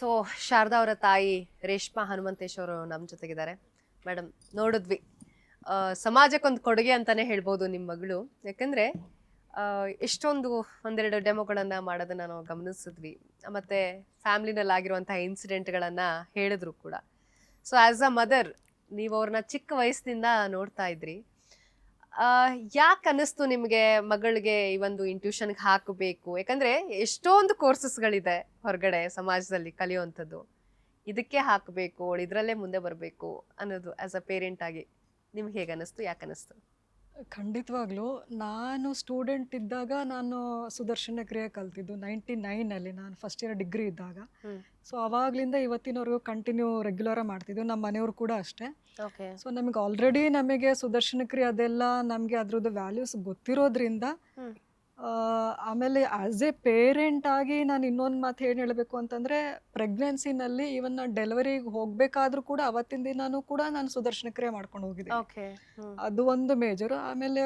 So Sharada ಅವರ ತಾಯಿ ರೇಷ್ಮಾ ಹನುಮಂತೇಶ್ ಅವರು ನಮ್ಮ ಜೊತೆಗಿದ್ದಾರೆ. ಮೇಡಮ್ ನೋಡಿದ್ವಿ. ಸಮಾಜಕ್ಕೊಂದು ಕೊಡುಗೆ ಅಂತಲೇ ಹೇಳ್ಬೋದು ನಿಮ್ಮ ಮಗಳು. ಯಾಕಂದರೆ ಎಷ್ಟೊಂದು ಒಂದೆರಡು ಡೆಮೋಗಳನ್ನು ಮಾಡೋದನ್ನು ನಾವು ಗಮನಿಸಿದ್ವಿ. ಮತ್ತು ಫ್ಯಾಮಿಲಿನಲ್ಲಿ ಆಗಿರುವಂತಹ ಇನ್ಸಿಡೆಂಟ್ಗಳನ್ನು ಹೇಳಿದ್ರು ಕೂಡ. ಸೊ ಆ್ಯಸ್ ಅ ಮದರ್ ನೀವು ಅವ್ರನ್ನ ಚಿಕ್ಕ ವಯಸ್ಸಿನಿಂದ ನೋಡ್ತಾ ಇದ್ರಿ. ಯಾಕೆ ಅನ್ನಿಸ್ತು ನಿಮಗೆ ಮಗಳಿಗೆ ಈ ಒಂದು ಇಂಟ್ಯೂಷನ್ಗೆ ಹಾಕಬೇಕು? ಯಾಕಂದ್ರೆ ಎಷ್ಟೊಂದು ಕೋರ್ಸಸ್ಗಳಿದೆ ಹೊರಗಡೆ ಸಮಾಜದಲ್ಲಿ ಕಲಿಯುವಂಥದ್ದು. ಇದಕ್ಕೆ ಹಾಕಬೇಕು, ಇದರಲ್ಲೇ ಮುಂದೆ ಬರಬೇಕು ಅನ್ನೋದು ಆ್ಯಸ್ ಅ ಪೇರೆಂಟ್ ಆಗಿ ನಿಮ್ಗೆ ಹೇಗೆ ಅನ್ನಿಸ್ತು, ಯಾಕೆ ಅನ್ನಿಸ್ತು? ಖಂಡಿತವಾಗ್ಲೂ. ನಾನು ಸ್ಟೂಡೆಂಟ್ ಇದ್ದಾಗ ನಾನು ಸುದರ್ಶನ ಕ್ರಿಯೆ ಕಲ್ತಿದ್ದು ನೈಂಟಿ ನೈನಲ್ಲಿ ನಾನು ಫಸ್ಟ್ ಇಯರ್ ಡಿಗ್ರಿ ಇದ್ದಾಗ. ಸೊ ಅವಾಗ್ಲಿಂದ ಇವತ್ತಿನವರೆಗೂ ಕಂಟಿನ್ಯೂ ರೆಗ್ಯುಲರ್ ಮಾಡ್ತಿದ್ವಿ. ನಮ್ಮ ಮನೆಯವರು ಕೂಡ ಅಷ್ಟೇ. ಸೊ ನಮಗೆ ಆಲ್ರೆಡಿ ನಮಗೆ ಸುದರ್ಶನ ಕ್ರಿಯೆ ಅದೆಲ್ಲ ನಮಗೆ ಅದ್ರದ್ದು ವ್ಯಾಲ್ಯೂಸ್ ಗೊತ್ತಿರೋದ್ರಿಂದ ಆಮೇಲೆ ಆಸ್ ಎ ಪೇರೆಂಟ್ ಆಗಿ ನಾನು ಇನ್ನೊಂದು ಮಾತು ಏನು ಹೇಳಬೇಕು ಅಂತಂದರೆ ಪ್ರೆಗ್ನೆನ್ಸಿನಲ್ಲಿ ಈವನ್ ನಾನು ಡೆಲಿವರಿಗೆ ಹೋಗಬೇಕಾದ್ರೂ ಕೂಡ ಅವತ್ತಿನ ದಿನಾನು ಕೂಡ ನಾನು ಸುದರ್ಶನ ಕ್ರಿಯೆ ಮಾಡ್ಕೊಂಡು ಹೋಗಿದ್ದೆ ಅದು ಒಂದು ಮೇಜರ್ ಆಮೇಲೆ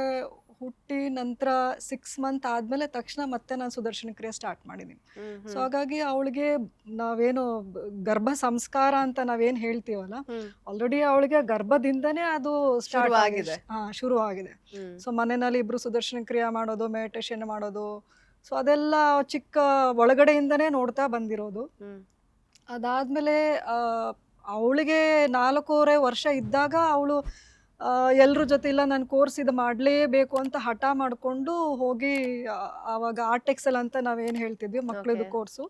ಹುಟ್ಟಿ ನಂತರ ಸಿಕ್ಸ್ ಮಂತ್ ಆದಮೇಲೆ ತಕ್ಷಣ ಮತ್ತೆ ನಾನು ಸುದರ್ಶನ ಕ್ರಿಯೆ ಸ್ಟಾರ್ಟ್ ಮಾಡಿದ್ದೀನಿ ಸೊ ಹಾಗಾಗಿ ಅವಳಿಗೆ ನಾವೇನು ಗರ್ಭ ಸಂಸ್ಕಾರ ಅಂತ ನಾವೇನು ಹೇಳ್ತೀವಲ್ಲ ಆಲ್ರೆಡಿ ಅವಳಿಗೆ ಗರ್ಭದಿಂದನೇ ಅದು ಸ್ಟಾರ್ಟ್. ಆಗಿದೆ. ಹಾ ಶುರು ಆಗಿದೆ ಸೊ ಮನೆಯಲ್ಲಿ ಇಬ್ರು ಸುದರ್ಶನ ಕ್ರಿಯೆ ಮಾಡೋದು ಮೆಡಿಟೇಷನ್ ಮಾಡೋದು ಸೊ ಅದೆಲ್ಲ ಚಿಕ್ಕ ಒಳಗಡೆಯಿಂದನೇ ನೋಡ್ತಾ ಬಂದಿರೋದು. ಅದಾದಮೇಲೆ ಅವಳಿಗೆ ನಾಲ್ಕೂವರೆ ವರ್ಷ ಇದ್ದಾಗ ಅವಳು ಎಲ್ಲರ ಜೊತೆ ಇಲ್ಲ ನಾನು ಕೋರ್ಸ್ ಇದು ಮಾಡಲೇಬೇಕು ಅಂತ ಹಠ ಮಾಡಿಕೊಂಡು ಹೋಗಿ ಆವಾಗ ಆರ್ಟ್ ಎಕ್ಸೆಲ್ ಅಂತ ನಾವೇನು ಹೇಳ್ತಿದ್ವಿ ಮಕ್ಕಳದು ಕೋರ್ಸು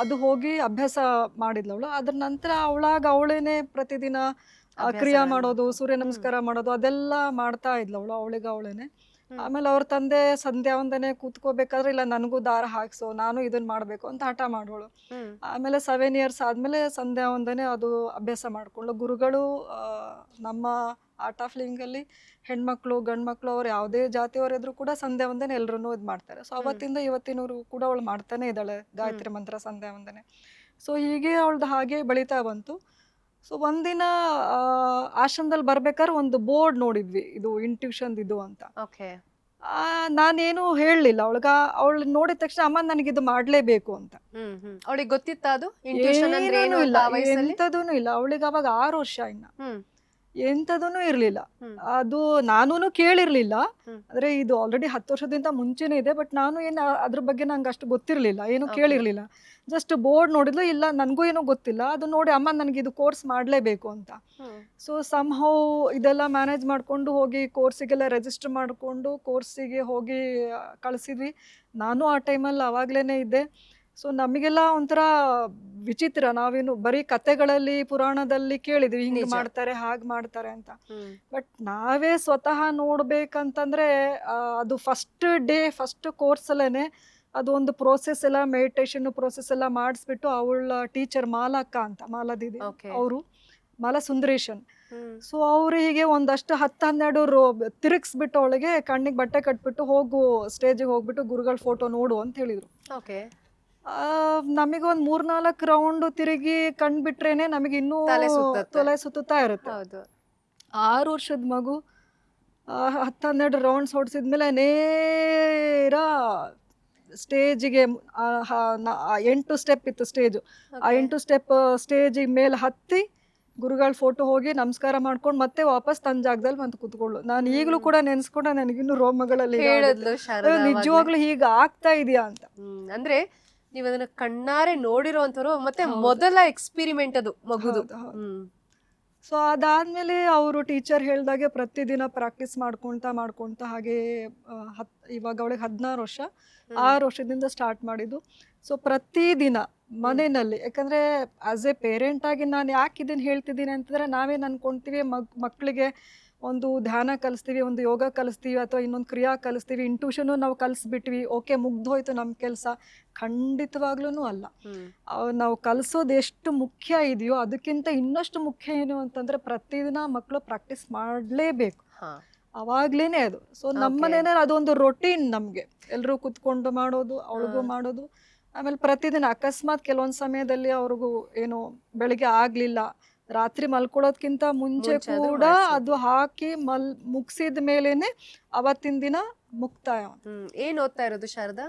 ಅದು ಹೋಗಿ ಅಭ್ಯಾಸ ಮಾಡಿದ್ಲವಳು. ಅದ್ರ ನಂತರ ಅವಳಾಗ ಅವಳೇನೆ ಪ್ರತಿದಿನ ಕ್ರಿಯಾ ಮಾಡೋದು ಸೂರ್ಯ ನಮಸ್ಕಾರ ಮಾಡೋದು ಅದೆಲ್ಲ ಮಾಡ್ತಾ ಇದ್ಲವಳು ಅವಳು ಅವಳಿಗೆ ಅವಳೇನೆ. ಆಮೇಲೆ ಅವ್ರ ತಂದೆ ಸಂಧ್ಯಾ ಒಂದನೆ ಕೂತ್ಕೋಬೇಕಾದ್ರೆ ಇಲ್ಲ ನನಗೂ ದಾರ ಹಾಕ್ಸೋ ನಾನು ಇದನ್ನ ಮಾಡಬೇಕು ಅಂತ ಹಠ ಮಾಡೋಳು ಆಮೇಲೆ ಸೆವೆನ್ ಇಯರ್ಸ್ ಆದ್ಮೇಲೆ ಸಂಧ್ಯಾ ಒಂದನೆ ಅದು ಅಭ್ಯಾಸ ಮಾಡ್ಕೊಂಡು ಗುರುಗಳು ನಮ್ಮ ಆರ್ಟ್ ಆಫ್ ಲಿಂಗಲ್ಲಿ ಹೆಣ್ಮಕ್ಳು ಗಂಡ್ಮಕ್ಳು ಅವ್ರು ಯಾವುದೇ ಜಾತಿಯವರಿದ್ರು ಕೂಡ ಸಂಧ್ಯಾ ಒಂದನೆ ಎಲ್ಲರೂ ಇದು ಮಾಡ್ತಾರೆ. ಸೊ ಅವತ್ತಿಂದ ಇವತ್ತಿನವರೆಗೂ ಕೂಡ ಅವಳು ಮಾಡ್ತಾನೆ ಇದ್ದಾಳೆ ಗಾಯತ್ರಿ ಮಂತ್ರ ಸಂಧ್ಯಾ ಒಂದನೆ. ಸೊ ಹೀಗೆ ಅವಳ್ದು ಹಾಗೆ ಬೆಳೀತಾ ಬಂತು. ಸೊ ಒಂದಿನ ಆಶ್ರಮದಲ್ಲಿ ಬರ್ಬೇಕಾದ್ರೆ ಒಂದು ಬೋರ್ಡ್ ನೋಡಿದ್ವಿ. ಇದು ಇಂಟ್ಯೂಷನ್ ಇದು ಅಂತ. ಓಕೆ. ಆ, ನಾನೇನು ಹೇಳಲಿಲ್ಲ. ಅವಳಿಗ ಅವಳು ನೋಡಿದ ತಕ್ಷಣ ಅಮ್ಮ ನನಗಿದು ಮಾಡಲೇಬೇಕು ಅಂತ. ಅವಳಿಗೆ ಗೊತ್ತಿತ್ತ ಅದು? ಇಂಟ್ಯೂಷನ್ ಅಂದ್ರೆ ಏನು ಇಲ್ಲ. ಎಂಥದೂನು ಇಲ್ಲ. ಅವಳಿಗೆ ಅವಾಗ ಆರು ವರ್ಷ ಇನ್ನ. ಎಂಥದೂ ಇರಲಿಲ್ಲ. ಅದು ನಾನೂ ಕೇಳಿರ್ಲಿಲ್ಲ. ಅಂದ್ರೆ ಇದು ಆಲ್ರೆಡಿ ಹತ್ತು ವರ್ಷದಿಂದ ಮುಂಚೆನೇ ಇದೆ ಬಟ್ ನಾನು ಏನು ಅದ್ರ ಬಗ್ಗೆ ನಂಗೆ ಅಷ್ಟು ಗೊತ್ತಿರಲಿಲ್ಲ ಏನು. ಕೇಳಿರ್ಲಿಲ್ಲ. ಜಸ್ಟ್ ಬೋರ್ಡ್ ನೋಡಿದ್ಲು ಇಲ್ಲ ನನಗೂ ಏನೋ ಗೊತ್ತಿಲ್ಲ. ಅದು ನೋಡಿ ಅಮ್ಮ ನನಗೆ ಇದು ಕೋರ್ಸ್ ಮಾಡಲೇಬೇಕು ಅಂತ. ಸೊ ಸೊ ಸಮ್ಹೌ ಇದೆಲ್ಲ ಮ್ಯಾನೇಜ್ ಮಾಡಿಕೊಂಡು ಹೋಗಿ ಕೋರ್ಸಿಗೆಲ್ಲ ರಿಜಿಸ್ಟರ್ ಮಾಡಿಕೊಂಡು ಕೋರ್ಸಿಗೆ ಹೋಗಿ ಕಳಿಸಿದ್ವಿ. ನಾನು ಆ ಟೈಮಲ್ಲಿ ಆವಾಗಲೇ ಇದ್ದೆ. ಸೊ ನಮಗೆಲ್ಲ ಒಂಥರ ವಿಚಿತ್ರ. ನಾವೇನು ಬರೀ ಕತೆಗಳಲ್ಲಿ ಪುರಾಣದಲ್ಲಿ ಕೇಳಿದ್ವಿ. ಹಿಂಗೆ ಮಾಡ್ತಾರೆ ಹಾಗ್ ಮಾಡ್ತಾರೆ ಅಂತ. ಬಟ್ ನಾವೇ ಸ್ವತಃ ನೋಡ್ಬೇಕಂತಂದ್ರೆ ಅದು ಫಸ್ಟ್ ಡೇ ಫಸ್ಟ್ ಕೋರ್ಸಲ್ಲೇ ಅದು ಒಂದು ಪ್ರೋಸೆಸ್ ಎಲ್ಲ ಮೆಡಿಟೇಷನ್ ಪ್ರೋಸೆಸ್ ಎಲ್ಲ ಮಾಡಿಸ್ಬಿಟ್ಟು ಅವಳ ಟೀಚರ್ ಮಾಲಕ್ಕ ಅಂತ ಮಾಲದಿದೆ Okay. ಅವರು ಮಾಲಾ ಸುಂದರೇಶನ್ ಸೊ ಅವ್ರು ಹೀಗೆ ಒಂದಷ್ಟು ಹತ್ತು ಹನ್ನೆರಡು ರೋ ತಿರುಗಿಸ್ಬಿಟ್ಟು ಅವಳಿಗೆ ಕಣ್ಣಿಗೆ ಬಟ್ಟೆ ಕಟ್ಬಿಟ್ಟು ಹೋಗು ಸ್ಟೇಜಿಗೆ ಹೋಗ್ಬಿಟ್ಟು ಗುರುಗಳ ಫೋಟೋ ನೋಡು ಅಂತ ಹೇಳಿದ್ರು. ಓಕೆ ನಮಗೊಂದು ಮೂರ್ನಾಲ್ಕು ರೌಂಡ್ ತಿರುಗಿ ಕಂಡ್ಬಿಟ್ರೇನೆ ನಮಗೆ ಇನ್ನೂ ತಲೆ ಸುತ್ತತ್ತೆ. ತಲೆ ಸುತ್ತುತ್ತಾ ಇರುತ್ತೆ. ಹೌದು. ಆರು ವರ್ಷದ ಮಗು ಹತ್ತೆರಡು ಹತ್ತು ಹನ್ನೆರಡು ರೌಂಡ್ಸ್ ಹೊಡ್ಸಿದ್ಮೇಲೆ ನೇರ ಸ್ಟೇಜಿಗೆ ಎಂಟು ಸ್ಟೆಪ್ ಇತ್ತು ಸ್ಟೇಜು ಆ ಎಂಟು ಸ್ಟೆಪ್ ಸ್ಟೇಜಿಗೆ ಮೇಲೆ ಹತ್ತಿ ಗುರುಗಳ ಫೋಟೋ ಹೋಗಿ ನಮಸ್ಕಾರ ಮಾಡ್ಕೊಂಡು ಮತ್ತೆ ವಾಪಸ್ ತನ್ನ ಜಾಗದಲ್ಲಿ ಬಂದು ಕೂತ್ಕೊಳ್ಳು. ನಾನು ಈಗಲೂ ಕೂಡ ನೆನೆಸ್ಕೊಂಡ ನನಗಿನ್ನೂ ರೋಮಗಳಲ್ಲಿ ಹೇಳಿದ್ಲು ಶಾರದಾ ನಿಜವಾಗ್ಲೂ ಹೀಗೆ ಆಗ್ತಾ ಇದೆಯಾ ಅಂತ. ಹ್ಮ್ ಅಂದ್ರೆ ನೀವ್ ಅದನ್ನ ಕಣ್ಣಾರೆ ನೋಡಿರೋಂಥವ್ರು ಮತ್ತೆ ಮೊದಲ ಎಕ್ಸ್ಪಿರಿಮೆಂಟ್ ಅದು ಮಗುದು. ಸೊ ಅದಾದ್ಮೇಲೆ ಅವರು ಟೀಚರ್ ಹೇಳಿದಾಗೆ ಪ್ರತಿದಿನ ಪ್ರಾಕ್ಟೀಸ್ ಮಾಡ್ಕೊಳ್ತಾ ಮಾಡ್ಕೊಳ್ತಾ ಹಾಗೆ ಹತ್ ಇವಾಗ ಅವಳಿಗೆ ಹದಿನಾರು ವರ್ಷ. ಆರು ವರ್ಷದಿಂದ ಸ್ಟಾರ್ಟ್ ಮಾಡಿದ್ದು. ಸೊ ಪ್ರತಿದಿನ ಮನೆಯಲ್ಲಿ ಯಾಕಂದ್ರೆ ಆಸ್ ಎ ಪೇರೆಂಟ್ ಆಗಿ ನಾನು ಯಾಕೆ ಇದನ್ನ ಹೇಳ್ತಿದ್ದೀನಿ ಅಂತಂದ್ರೆ ನಾವೇನು ಅನ್ಕೊಂತೀವಿ ಮಗ್ ಮಕ್ಕಳಿಗೆ ಒಂದು ಧ್ಯಾನ ಕಲಿಸ್ತೀವಿ ಒಂದು ಯೋಗ ಕಲಿಸ್ತೀವಿ ಅಥವಾ ಇನ್ನೊಂದು ಕ್ರಿಯಾ ಕಲಿಸ್ತೀವಿ ಇಂಟ್ಯೂಷನು ನಾವು ಕಲಿಸ್ಬಿಟ್ವಿ ಓಕೆ ಮುಗ್ದೋಯ್ತು ನಮ್ಮ ಕೆಲಸ. ಖಂಡಿತವಾಗ್ಲೂ ಅಲ್ಲ. ನಾವು ಕಲಿಸೋದು ಎಷ್ಟು ಮುಖ್ಯ ಇದೆಯೋ ಅದಕ್ಕಿಂತ ಇನ್ನಷ್ಟು ಮುಖ್ಯ ಏನು ಅಂತಂದ್ರೆ ಪ್ರತಿದಿನ ಮಕ್ಕಳು ಪ್ರಾಕ್ಟೀಸ್ ಮಾಡಲೇಬೇಕು. ಅವಾಗ್ಲೇನೆ ಅದು. ಸೊ ನಮ್ಮನೇನ ಅದೊಂದು ರೊಟೀನ್ ನಮಗೆ. ಎಲ್ಲರೂ ಕುತ್ಕೊಂಡು ಮಾಡೋದು ಅವಳಿಗೂ ಮಾಡೋದು. ಆಮೇಲೆ ಪ್ರತಿದಿನ ಅಕಸ್ಮಾತ್ ಕೆಲವೊಂದು ಸಮಯದಲ್ಲಿ ಅವ್ರಿಗೂ ಏನು ಬೆಳಿಗ್ಗೆ ಆಗ್ಲಿಲ್ಲ ರಾತ್ರಿ ಮಲ್ಕೊಳ್ಳೋದ್ಕಿಂತ ಮುಂಚೆ ಕೂಡ ಅದು ಹಾಕಿ ಮಲ್ ಮುಗಿಸಿದ ಮೇಲೇನೆ ಅವತ್ತಿನ ದಿನ ಮುಕ್ತಾಯ ಏನು ಏನ್ ಓದ್ತಾ ಇರೋದು ಶಾರದಾ?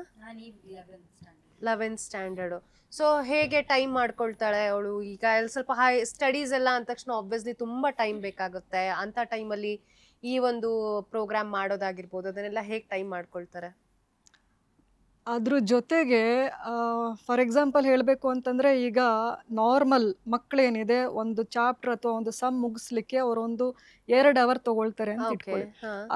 ಲೆವೆನ್ ಸ್ಟ್ಯಾಂಡರ್ಡ್ ಸೊ ಹೇಗೆ ಟೈಮ್ ಮಾಡ್ಕೊಳ್ತಾಳೆ ಅವಳು? ಈಗ ಸ್ವಲ್ಪ ಹೈ ಸ್ಟಡೀಸ್ ಎಲ್ಲ ಅಂದ ತಕ್ಷಣ ಆಬ್ವಿಯಸ್ಲಿ ತುಂಬಾ ಟೈಮ್ ಬೇಕಾಗುತ್ತೆ. ಅಂತ ಟೈಮಲ್ಲಿ ಈ ಒಂದು ಪ್ರೋಗ್ರಾಮ್ ಮಾಡೋದಾಗಿರ್ಬೋದು. ಅದನ್ನೆಲ್ಲ ಹೇಗೆ ಟೈಮ್ ಮಾಡ್ಕೊಳ್ತಾರೆ? ಅದ್ರ ಜೊತೆಗೆ ಫಾರ್ ಎಕ್ಸಾಂಪಲ್ ಹೇಳಬೇಕು ಅಂತಂದರೆ ಈಗ ನಾರ್ಮಲ್ ಮಕ್ಕಳೇನಿದೆ ಒಂದು ಚಾಪ್ಟರ್ ಅಥವಾ ಒಂದು ಸಮ್ ಮುಗಿಸ್ಲಿಕ್ಕೆ ಅವರೊಂದು ಎರಡು ಅವರ್ ತಗೊಳ್ತಾರೆ ಅಂತ ಇಟ್ಕೊಳ್ಳಿ.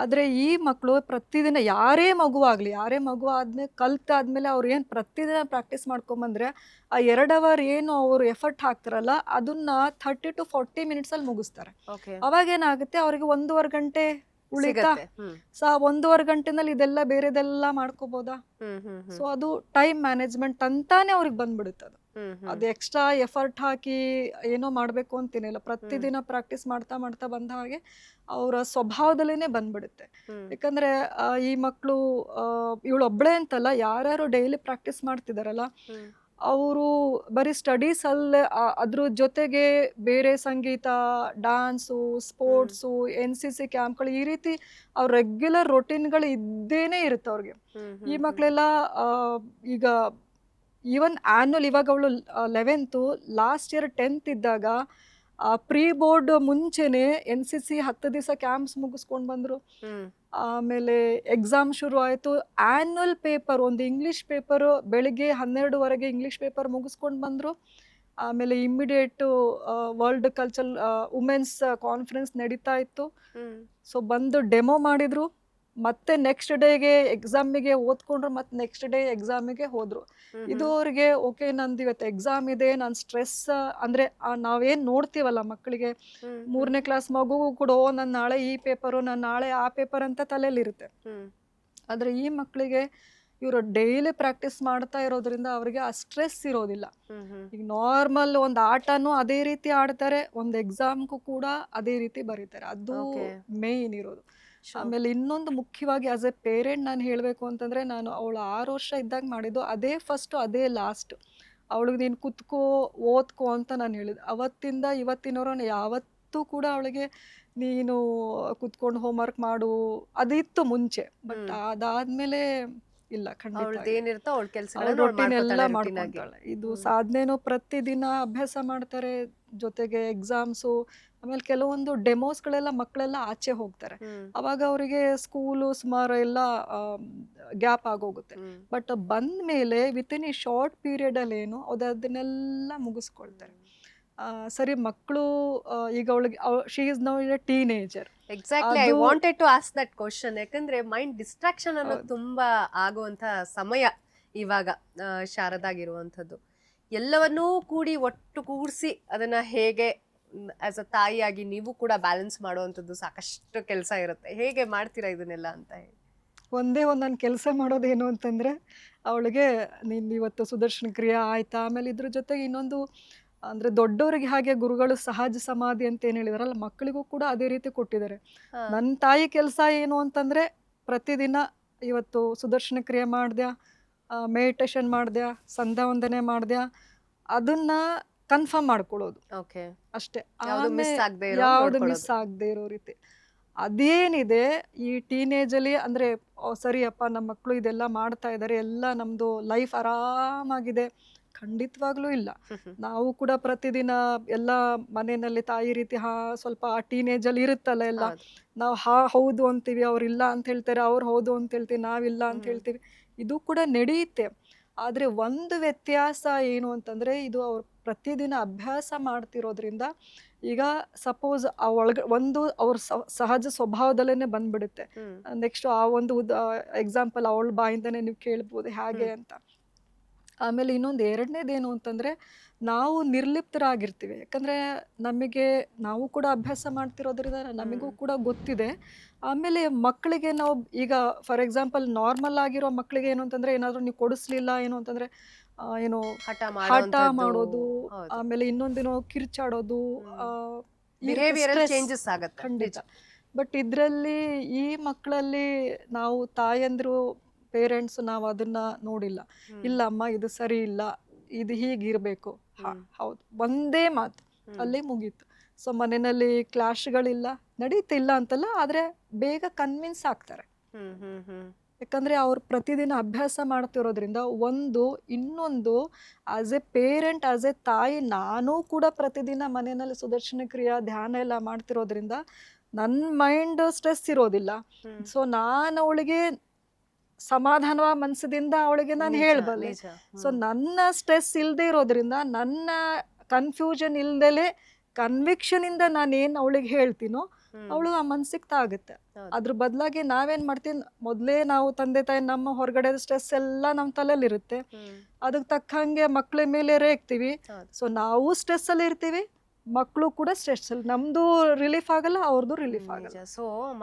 ಆದರೆ ಈ ಮಕ್ಕಳು ಪ್ರತಿದಿನ ಯಾರೇ ಮಗು ಆಗಲಿ ಯಾರೇ ಮಗು ಆದ್ಮೇಲೆ ಕಲ್ತಾದ್ಮೇಲೆ ಅವ್ರು ಏನು ಪ್ರತಿದಿನ ಪ್ರಾಕ್ಟೀಸ್ ಮಾಡ್ಕೊಂಬಂದ್ರೆ ಆ ಎರಡು ಅವರ್ ಏನು ಅವರು ಎಫರ್ಟ್ ಹಾಕ್ತಾರಲ್ಲ ಅದನ್ನ ಥರ್ಟಿ ಟು ಫಾರ್ಟಿ ಮಿನಿಟ್ಸಲ್ಲಿ ಮುಗಿಸ್ತಾರೆ. ಓಕೆ ಅವಾಗ ಏನಾಗುತ್ತೆ ಅವರಿಗೆ ಒಂದೂವರೆ ಗಂಟೆ ಉಳಿತಾ? ಸೊ ಒಂದೂವರೆ ಗಂಟೆನಲ್ಲಿ ಇದೆಲ್ಲ ಬೇರೆದೆಲ್ಲ ಮಾಡ್ಕೋಬೋದಾ? ಸೊ ಅದು ಟೈಮ್ ಮ್ಯಾನೇಜ್ಮೆಂಟ್ ಅಂತಾನೆ ಅವ್ರಿಗೆ ಬಂದ್ಬಿಡುತ್ತೆ ಅದು. ಅದು ಎಕ್ಸ್ಟ್ರಾ ಎಫರ್ಟ್ ಹಾಕಿ ಏನೋ ಮಾಡಬೇಕು ಅಂತೇನಿಲ್ಲ ಪ್ರತಿದಿನ ಪ್ರಾಕ್ಟೀಸ್ ಮಾಡ್ತಾ ಮಾಡ್ತಾ ಬಂದ ಹಾಗೆ ಅವರ ಸ್ವಭಾವದಲ್ಲೇನೆ ಬಂದ್ಬಿಡುತ್ತೆ. ಯಾಕಂದ್ರೆ ಈ ಮಕ್ಕಳು ಇವಳು ಒಬ್ಳೆ ಅಂತಲ್ಲ ಯಾರ್ಯಾರು ಡೈಲಿ ಪ್ರಾಕ್ಟೀಸ್ ಮಾಡ್ತಿದಾರಲ್ಲ ಅವರು ಬರೀ ಸ್ಟಡೀಸ್ ಅಲ್ಲೇ ಅದ್ರ ಜೊತೆಗೆ ಬೇರೆ ಸಂಗೀತ dance sports N C C ಕ್ಯಾಂಪ್ಗಳು ಈ ರೀತಿ ಅವ್ರ ರೆಗ್ಯುಲರ್ ರೊಟೀನ್ಗಳು ಇದ್ದೇನೆ ಇರುತ್ತೆ ಅವ್ರಿಗೆ. ಈ ಮಕ್ಕಳೆಲ್ಲ ಈಗ ಈವನ್ ಆ್ಯನ್ಯಲ್ ಇವಾಗ ಅವಳು ಲೆವೆಂತು ಲಾಸ್ಟ್ ಇಯರ್ ಟೆಂತ್ ಇದ್ದಾಗ ಪ್ರೀ ಬೋರ್ಡ್ ಮುಂಚೆನೆ ಎನ್ ಸಿ ಸಿ ಹತ್ತು ದಿವಸ ಕ್ಯಾಂಪ್ಸ್ ಮುಗಿಸ್ಕೊಂಡು ಬಂದರು. ಆಮೇಲೆ ಎಕ್ಸಾಮ್ ಶುರು ಆಯಿತು. ಆ್ಯನ್ಯಲ್ ಪೇಪರ್ ಒಂದು ಇಂಗ್ಲೀಷ್ ಪೇಪರು ಬೆಳಿಗ್ಗೆ ಹನ್ನೆರಡುವರೆಗೆ ಇಂಗ್ಲೀಷ್ ಪೇಪರ್ ಮುಗಿಸ್ಕೊಂಡು ಬಂದರು. ಆಮೇಲೆ immediate world culture women's conference ನಡೀತಾ ಇತ್ತು. ಸೊ ಬಂದು ಡೆಮೋ ಮಾಡಿದ್ರು. ಮತ್ತೆ ನೆಕ್ಸ್ಟ್ ಡೇಗೆ ಎಕ್ಸಾಮಿಗೆ ಓದ್ಕೊಂಡ್ರು ಮತ್ತೆ ನೆಕ್ಸ್ಟ್ ಡೇ ಎಕ್ಸಾಮಿಗೆ ಹೋದ್ರು. ಇದು ಅವ್ರಿಗೆ ಓಕೆ ನಂದು ಇವತ್ತು ಎಕ್ಸಾಮ್ ಇದೆ ನಾನು ಸ್ಟ್ರೆಸ್ ಅಂದ್ರೆ ನಾವೇನ್ ನೋಡ್ತೀವಲ್ಲ ಮಕ್ಕಳಿಗೆ ಮೂರನೇ ಕ್ಲಾಸ್ ಮಗುಗೂ ಕೂಡ ಓ ನಾನು ನಾಳೆ ಈ ಪೇಪರು ನಾನು ನಾಳೆ ಆ ಪೇಪರ್ ಅಂತ ತಲೆಯಲ್ಲಿರುತ್ತೆ ಇರುತ್ತೆ. ಆದ್ರೆ ಈ ಮಕ್ಕಳಿಗೆ ಇವರು ಡೈಲಿ ಪ್ರಾಕ್ಟೀಸ್ ಮಾಡ್ತಾ ಇರೋದ್ರಿಂದ ಅವರಿಗೆ ಆ ಸ್ಟ್ರೆಸ್ ಇರೋದಿಲ್ಲ. ಈಗ ನಾರ್ಮಲ್ ಒಂದು ಆಟನೂ ಅದೇ ರೀತಿ ಆಡ್ತಾರೆ ಒಂದು ಎಕ್ಸಾಮ್ಗೂ ಕೂಡ ಅದೇ ರೀತಿ ಬರೀತಾರೆ. ಅದು. ಮೇನ್ ಇರೋದು. ಆಮೇಲೆ ಇನ್ನೊಂದು ಮುಖ್ಯವಾಗಿ ಆಸ್ ಎ ಪೇರೆಂಟ್ ನಾನು ಹೇಳಬೇಕು ಅಂತಂದ್ರೆ ನಾನು ಅವಳು ಆರು ವರ್ಷ ಇದ್ದಾಗ ಮಾಡಿದ್ದು ಅದೇ ಫಸ್ಟು ಅದೇ ಲಾಸ್ಟ್ ಅವಳಿಗೆ ನೀನು ಕುತ್ಕೋ ಓದ್ಕೋ ಅಂತ ನಾನು ಹೇಳಿದೆ. ಅವತ್ತಿಂದ ಇವತ್ತಿನವರು ಯಾವತ್ತೂ ಕೂಡ ಅವಳಿಗೆ ನೀನು ಕುತ್ಕೊಂಡು ಹೋಮ್ವರ್ಕ್ ಮಾಡು ಅದಿತ್ತು ಮುಂಚೆ. ಬಟ್ ಅದಾದಮೇಲೆ ಅದಾದ್ಮೇಲೆ ಇಲ್ಲ ಏನಿರುತ್ತೋ ಅವಳ ಮಾಡ್ಕೊತಾಳೆ ಇದು. ಸಾಧನೆನೂ ಪ್ರತಿದಿನ ಅಭ್ಯಾಸ ಮಾಡ್ತಾರೆ ಜೊತೆಗೆ ಎಕ್ಸಾಮ್ಸು ಆಮೇಲೆ ಕೆಲವೊಂದು ಡೆಮೋಸ್ಗಳೆಲ್ಲ ಮಕ್ಕಳೆಲ್ಲ ಆಚೆ ಹೋಗ್ತಾರೆ. ಅವಾಗ ಅವರಿಗೆ ಸ್ಕೂಲು ಸುಮಾರು ಎಲ್ಲ ಗ್ಯಾಪ್ ಆಗೋಗುತ್ತೆ. ಬಟ್ ಬಂದ ಮೇಲೆ ವಿತಿನ್ ಎ ಶಾರ್ಟ್ ಪೀರಿಯಡಲ್ಲಿ ಏನು ಅದು ಅದನ್ನೆಲ್ಲ ಮುಗಿಸ್ಕೊಳ್ತಾರೆ. ಸರಿ ಮಕ್ಕಳು ಈಗ ಅವಳಿಗೆ she is now a teenager exactly I ಅದು- wanted to ask that question ಯಾಕಂದ್ರೆ ಮೈಂಡ್ ಡಿಸ್ಟ್ರಾಕ್ಷನ್ ಅನ್ನೋದು. ತುಂಬಾ ಆಗುವಂತ ಸಮಯ ಇವಾಗ ಆ, ಶಾರದಾಗಿರುವಂಥದ್ದು. ಎಲ್ಲವನ್ನೂ ಕೂಡಿ ಒಟ್ಟು ಕೂಡಿಸಿ ಅದನ್ನ ಹೇಗೆ ಆಸ್ ಅ ತಾಯಿಯಾಗಿ ನೀವು ಕೂಡ ಬ್ಯಾಲೆನ್ಸ್ ಮಾಡುವಂಥದ್ದು ಸಾಕಷ್ಟು ಕೆಲಸ ಇರುತ್ತೆ. ಹೇಗೆ ಮಾಡ್ತೀರಾ ಇದನ್ನೆಲ್ಲ ಅಂತ ಹೇಳಿ. ಒಂದೇ ಒಂದು ನಾನು ಕೆಲಸ ಮಾಡೋದೇನು ಅಂತಂದರೆ ಅವಳಿಗೆ ನೀನು ಇವತ್ತು ಸುದರ್ಶನ ಕ್ರಿಯೆ ಆಯ್ತಾ? ಆಮೇಲೆ ಇದ್ರ ಜೊತೆಗೆ ಇನ್ನೊಂದು ಅಂದರೆ ದೊಡ್ಡವರಿಗೆ ಹಾಗೆ ಗುರುಗಳು ಸಹಜ ಸಮಾಧಿ ಅಂತ ಏನ್ ಹೇಳಿದಾರಲ್ಲ ಮಕ್ಕಳಿಗೂ ಕೂಡ ಅದೇ ರೀತಿ ಕೊಟ್ಟಿದ್ದಾರೆ. ನನ್ನ ತಾಯಿ ಕೆಲಸ ಏನು ಅಂತಂದ್ರೆ ಪ್ರತಿದಿನ ಇವತ್ತು ಸುದರ್ಶನ ಕ್ರಿಯೆ ಮಾಡ್ದ್ಯಾ ಮೆಡಿಟೇಷನ್ ಮಾಡ್ದ್ಯಾ ಸಂಧ್ಯಾ ವಂದನೆ ಮಾಡ್ದ್ಯಾ ಅದನ್ನ ಕನ್ಫರ್ಮ್ ಮಾಡ್ಕೊಳ್ಳೋದು. ಅಷ್ಟೇ. ಯಾವುದು ಮಿಸ್ ಆಗದೆ ಇರೋ ರೀತಿ. ಅದೇನಿದೆ ಈ ಟೀನೇಜಲ್ಲಿ ಅಂದ್ರೆ ಸರಿಯಪ್ಪ ನಮ್ಮ ಮಕ್ಕಳು ಇದೆಲ್ಲ ಮಾಡ್ತಾ ಇದ್ದಾರೆ ಎಲ್ಲ ನಮ್ದು ಲೈಫ್ ಆರಾಮಾಗಿದೆ. ಖಂಡಿತವಾಗ್ಲೂ ಇಲ್ಲ. ನಾವು ಕೂಡ ಪ್ರತಿದಿನ ಎಲ್ಲ ಮನೆಯಲ್ಲಿ ತಾಯಿ ರೀತಿ ಹಾ ಸ್ವಲ್ಪ ಆ ಟೀನೇಜಲ್ಲಿ ಇರುತ್ತಲ್ಲ ಎಲ್ಲ ನಾವು ಹಾ ಹೌದು ಅಂತೀವಿ ಅವ್ರಿಲ್ಲ ಇಲ್ಲ ಅಂತ ಹೇಳ್ತಾರೆ ಅವ್ರು ಹೌದು ಅಂತ ಹೇಳ್ತೀವಿ ನಾವಿಲ್ಲ ಅಂತ ಹೇಳ್ತೀವಿ ಇದು ಕೂಡ ನಡೆಯುತ್ತೆ. ಆದರೆ ಒಂದು ವ್ಯತ್ಯಾಸ ಏನು ಅಂತಂದರೆ ಇದು ಅವ್ರು ಪ್ರತಿದಿನ ಅಭ್ಯಾಸ ಮಾಡ್ತಿರೋದ್ರಿಂದ ಈಗ ಸಪೋಸ್ ಆ ಒಳಗ ಒಂದು ಅವ್ರ ಸಹಜ ಸ್ವಭಾವದಲ್ಲೇ ಬಂದ್ಬಿಡುತ್ತೆ. ನೆಕ್ಸ್ಟ್ ಆ ಒಂದು ಎಕ್ಸಾಂಪಲ್ ಅವಳ ಬಾಯಿಂದನೇ ನೀವು ಕೇಳ್ಬೋದು ಹೇಗೆ ಅಂತ. ಆಮೇಲೆ ಇನ್ನೊಂದು ಎರಡನೇದೇನು ಅಂತಂದರೆ ನಾವು ನಿರ್ಲಿಪ್ತರಾಗಿರ್ತೀವಿ. ಯಾಕಂದರೆ ನಮಗೆ ನಾವು ಕೂಡ ಅಭ್ಯಾಸ ಮಾಡ್ತಿರೋದ್ರಿಂದ ನಮಗೂ ಕೂಡ ಗೊತ್ತಿದೆ. ಆಮೇಲೆ ಮಕ್ಕಳಿಗೆ ನಾವು ಈಗ ಫಾರ್ ಎಕ್ಸಾಂಪಲ್ ನಾರ್ಮಲ್ ಆಗಿರೋ ಮಕ್ಕಳಿಗೆ ಏನು ಅಂತಂದರೆ ಏನಾದರೂ ನೀವು ಕೊಡಿಸ್ಲಿಲ್ಲ ಏನು ಅಂತಂದರೆ ಏನು ಹಠ ಮಾಡೋದು ಆಮೇಲೆ ಇನ್ನೊಂದೇನೋ ಕಿರ್ಚಾಡೋದು. ಚೇಂಜಸ್ ಆಗುತ್ತೆ. ಖಂಡಿತ. ಬಟ್ ಇದರಲ್ಲಿ ಈ ಮಕ್ಕಳಲ್ಲಿ ನಾವು ತಾಯಂದ್ರು ಪೇರೆಂಟ್ಸ್ ನಾವು ಅದನ್ನ ನೋಡಿಲ್ಲ. ಇಲ್ಲ ಅಮ್ಮ ಇದು ಸರಿ ಇಲ್ಲ ಇದು ಹೀಗಿರಬೇಕು ಹಾ ಹೌದು. ಒಂದೇ ಮಾತು ಅಲ್ಲಿ ಮುಗೀತು. ಸೊ ಮನೆಯಲ್ಲಿ ಕ್ಲಾಶ್ಗಳಿಲ್ಲ ನಡೀತಿಲ್ಲ ಅಂತಲ್ಲ ಆದ್ರೆ ಬೇಗ ಕನ್ವಿನ್ಸ್ ಆಗ್ತಾರೆ. ಯಾಕಂದ್ರೆ ಅವ್ರು ಪ್ರತಿದಿನ ಅಭ್ಯಾಸ ಮಾಡ್ತಿರೋದ್ರಿಂದ ಒಂದು ಇನ್ನೊಂದು as a parent as a ತಾಯಿ ನಾನೂ ಕೂಡ ಪ್ರತಿದಿನ ಮನೆಯಲ್ಲಿ ಸುದರ್ಶನ ಕ್ರಿಯಾ ಧ್ಯಾನ ಎಲ್ಲ ಮಾಡ್ತಿರೋದ್ರಿಂದ ನನ್ನ ಮೈಂಡ್ ಸ್ಟ್ರೆಸ್ ಇರೋದಿಲ್ಲ. ಸೊ ನಾನು ಅವಳಿಗೆ ಸಮಾಧಾನ ಮನಸ್ಸದಿಂದ ಅವಳಿಗೆ ನಾನು ಹೇಳ್ಬಲ್ಲಿ. ಸೊ. ನನ್ನ ಸ್ಟ್ರೆಸ್ ಇಲ್ಲದೆ ಇರೋದ್ರಿಂದ ನನ್ನ ಕನ್ಫ್ಯೂಷನ್ ಇಲ್ದಲೆ ಕನ್ವಿಕ್ಷನ್ ಇಂದ ನಾನು ಏನ್ ಅವಳಿಗೆ ಹೇಳ್ತೀನೋ. ಅವಳು ಆ ಮನ್ಸಿಗೆ ತಾಗುತ್ತೆ. ಅದ್ರ ಬದಲಾಗಿ ನಾವೇನ್ ಮಾಡ್ತೀನಿ ಮೊದಲೇ ನಾವು ತಂದೆ ತಾಯಿ ನಮ್ಮ ಹೊರಗಡೆ ಸ್ಟ್ರೆಸ್ ಎಲ್ಲ ನಮ್ಮ ತಲೆಯಲ್ಲಿ ಇರುತ್ತೆ ಹ್ಮ್. ಅದಕ್ಕೆ ತಕ್ಕಂಗೆ ಮಕ್ಳ ಮೇಲೆ ರೇಗ್ತೀವಿ. ಸೊ ನಾವು ಸ್ಟ್ರೆಸ್ ಅಲ್ಲಿ ಇರ್ತೀವಿ ಮಕ್ಕಳು ಕೂಡ ಸ್ಟ್ರೆಸ್ ಅಲ್ಲಿ ನಮ್ದು ರಿಲೀಫ್ ಆಗಲ್ಲ ಅವ್ರದ್ದು ರಿಲೀಫ್ ಆಗಲ್ಲ ಸೊ